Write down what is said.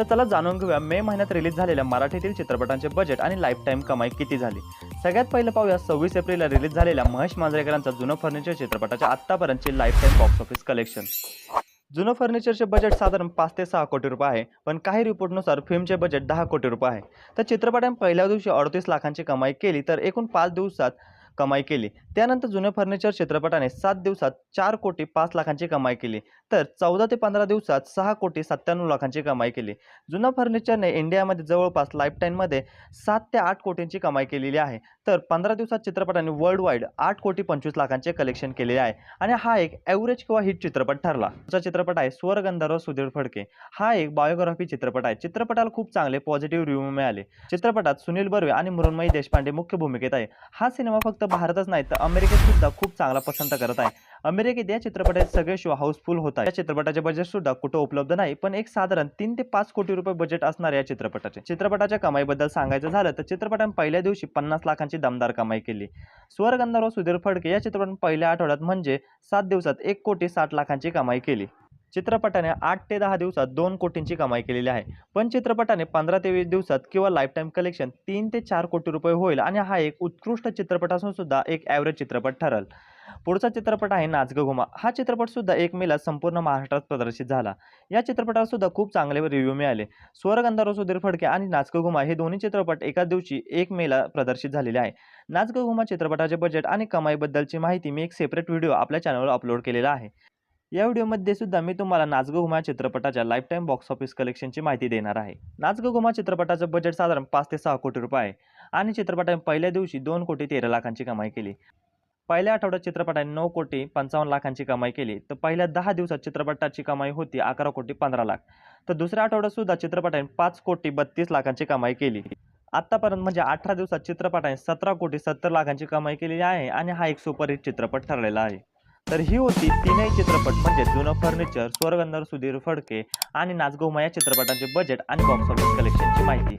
तर चला जाणून घेऊया मे महिन्यात रिलीज झालेल्या मराठीतील चित्रपटांचे बजेट आणि लाईफ टाईम कमाई किती झाली? सगळ्यात पहिलं पाहूया सव्वीस एप्रिलला रिलीज झालेल्या महेश मांजरेकरांचा जुनं फर्निचर चित्रपटाच्या आत्तापर्यंतचे life time box office collection Juna फर्निचरचे budget साधारण पाच ते सहा कोटी रुपये आहे पण काही रिपोर्टनुसार फिल्मचे बजेट दहा कोटी रुपये आहे. तर चित्रपटाने पहिल्या दिवशी अडतीस लाखांची कमाई केली तर एकूण पाच दिवसात कमाई केली. त्यानंतर जुन्या फर्निचर चित्रपटाने सात दिवसात चार कोटी पाच लाखांची कमाई केली. तर चौदा ते पंधरा दिवसात सहा कोटी सत्त्याण्णव लाखांची कमाई केली. जुन्या फर्निचरने इंडियामध्ये जवळपास लाईफटाईममध्ये सात ते आठ कोटींची कमाई केलेली आहे. तर पंधरा दिवसात चित्रपटाने वर्ल्ड वाईड आठ कोटी पंचवीस लाखांचे कलेक्शन केलेले आहे. आणि हा एक ॲव्हरेज किंवा हिट चित्रपट ठरला. तुमचा चित्रपट आहे स्वरगंधर्व सुधीर फडके. हा एक बायोग्राफी चित्रपट आहे. चित्रपटाला खूप चांगले पॉझिटिव्ह रिव्ह्यू मिळाले. चित्रपटात सुनील बर्वे आणि मृण्मयी देशपांडे मुख्य भूमिकेत आहे. हा सिनेमा फक्त भारतच नाही तर अमेरिकेत सुद्धा खूप चांगला पसंत करत आहे. अमेरिकेत या चित्रपटाचे सगळे शो हाऊसफुल होत आहे या चित्रपटाचे बजेट सुद्धा कुठं उपलब्ध नाही पण एक साधारण तीन ते पाच कोटी रुपये बजेट असणार या चित्रपटाचे. चित्रपटाच्या कमाईबद्दल सांगायचं झालं तर चित्रपटाने पहिल्या दिवशी पन्नास लाखांची दमदार कमाई केली. स्वरगंधर्व सुधीर फडके या चित्रपटाने पहिल्या आठवड्यात म्हणजे सात दिवसात एक कोटी साठ लाखांची कमाई केली. चित्रपटाने आठ ते दहा दिवसात दोन कोटींची कमाई केलेली आहे. पण चित्रपटाने पंधरा ते वीस दिवसात किंवा लाईफ टाईम कलेक्शन तीन ते चार कोटी रुपये होईल आणि हा एक उत्कृष्ट चित्रपट असून सुद्धा एक ॲव्हरेज चित्रपट ठरेल. पुढचा चित्रपट आहे नाच घुमा. हा चित्रपट सुद्धा एक मेला संपूर्ण महाराष्ट्रात प्रदर्शित झाला. या चित्रपटाला सुद्धा खूप चांगले रिव्ह्यू मिळाले. स्वरगंधर्व सुधीर फडके आणि नाच घुमा हे दोन्ही चित्रपट एकाच दिवशी एक मेला प्रदर्शित झालेले आहे. नाच घुमा चित्रपटाचे बजेट आणि कमाईबद्दलची माहिती मी एक सेपरेट व्हिडिओ आपल्या चॅनलवर अपलोड केलेला आहे. या व्हिडिओमध्ये सुद्धा मी तुम्हाला नाचगो घुमा चित्रपटाच्या लाईफ टाईम बॉक्स ऑफिस कलेक्शनची माहिती देणार आहे. नाचगो घुमा चित्रपटाचं बजेट साधारण पाच ते सहा कोटी रुपये आहे. आणि चित्रपटाने पहिल्या दिवशी दोन कोटी तेरा लाखांची कमाई केली. पहिल्या आठवड्यात चित्रपटाने नऊ कोटी पंचावन्न लाखांची कमाई केली. तर पहिल्या दहा दिवसात चित्रपटाची कमाई होती अकरा कोटी पंधरा लाख. तर दुसऱ्या आठवड्यात सुद्धा चित्रपटाने पाच कोटी बत्तीस लाखांची कमाई केली. आत्तापर्यंत म्हणजे अठरा दिवसात चित्रपटाने सतरा कोटी सत्तर लाखांची कमाई केलेली आहे आणि हा एक सुपरहिट चित्रपट ठरलेला आहे. तर ही होती तीनही चित्रपट म्हणजे जुनं फर्निचर स्वर्गंधर सुधीर फडके आणि नाचगोमा या चित्रपटांचे बजेट आणि बॉक्स ऑफिस कलेक्शनची माहिती.